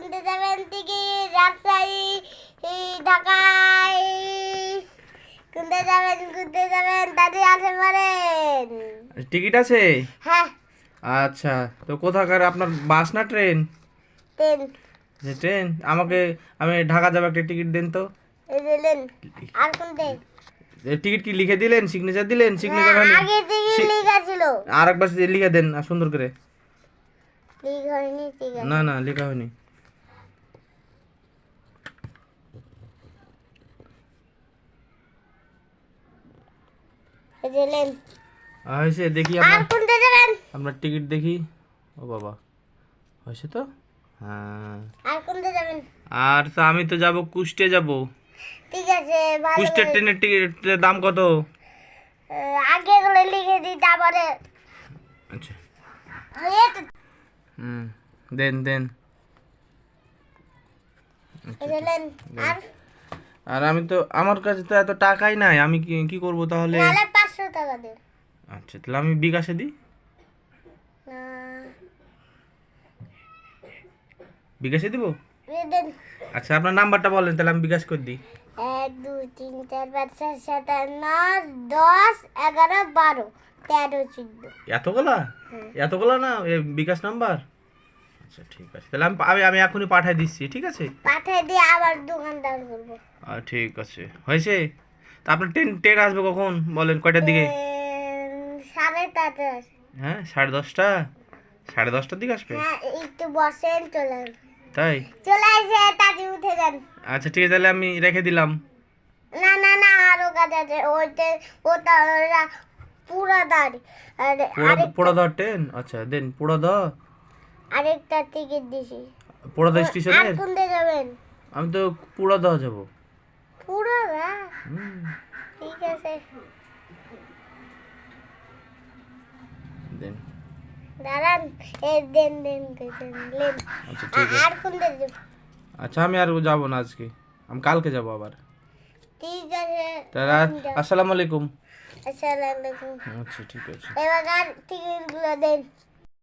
কোনতে যাবেন টিকিট রাজশাহী ঢাকায়। কোনতে যাবেন কোনতে যাবেন দাদি আসে পারেন টিকিট আছে? হ্যাঁ। আচ্ছা তো কোথাকার আপনার বাস না ট্রেন? তেন যে ট্রেন? আমাকে আমি ঢাকা যাব একটা টিকিট দেন তো। দিলেন আর কোনতে? এ, টিকিট কি লিখে দিলেন? সিগনেচার দিলেন? সিগনেচার হয়নি? আগে থেকে সি- লেখা ছিল। আর একবার লিখে দেন সুন্দর করে। ঠিক হয়নি না না লেখা হয়নি। হয়েছে দেখি আর যাবেন আপনার টিকিট দেখি। ও বাবা। হয়েছে তো? হ্যাঁ। আর যাবেন? আর তো আমি তো যাব কুষ্টে যাব। ঠিক আছে ভালো ট্রেনের টিকিটের দাম কত? আগে করে লিখে দিই তারপরে আচ্ছা। হুম দেন দেন। আর? আর আমি তো আমার কাছে তো এত টাকাই নাই আমি কি করব তাহলে? টাকা দেন আচ্ছা তাহলে আমি বিকাশে দিই? না। বিকাশে দিব? আচ্ছা আপনার নাম্বারটা বলেন তাহলে আমি বিকাশ করে দিই। এক দুই তিন চার পাঁচ ছয় সাত আট নয় দশ এগারো বারো তেরো চোদ্দ। এতগুলা? এতগুলা না বিকাশ নাম্বার? আচ্ছা ঠিক আছে তাহলে আমি আমি আমি এখনই পাঠিয়ে দিচ্ছি ঠিক আছে? পাঠিয়ে দিয়ে আবার দোকানদার করব। ঠিক আছে হয়েছে? তা আপনার ট্রেন ট্রেন আসবে কখন? বলেন কয়টার দিকে? সাড়ে চারটে হ্যাঁ সাড়ে দশটা? সাড়ে দশটার দিকে আসবে? হ্যাঁ একটু বসেন চলে তাই? চলে আসে তাড়াতাড়ি উঠে যান। আচ্ছা ঠিক আছে তাহলে আমি রেখে দিলাম। না না না আরও কাজ আছে। ওইতে ওটা পুরা দাঁড়ি আর পোড়া দাও ট্রেন? আচ্ছা দেন পোড়া দাও আরেকটা টিকিট দিছি। পোড়া আর স্টেশনের কোনতে যাবেন? আমি তো পোড়া দাও যাব। না হুম, ঠিক আছে দেন দাঁড়ান এই দেন দেন দেন লেন আচ্ছা ঠিক আছে আর কোনতে যাব আচ্ছা আমি আর যাব না আজকে আমি কালকে যাব আবার ঠিক আছে তাহলে আসসালামু আলাইকুম আসসালামু আলাইকুম আচ্ছা ঠিক আছে এবার আর টিকিটগুলো দেন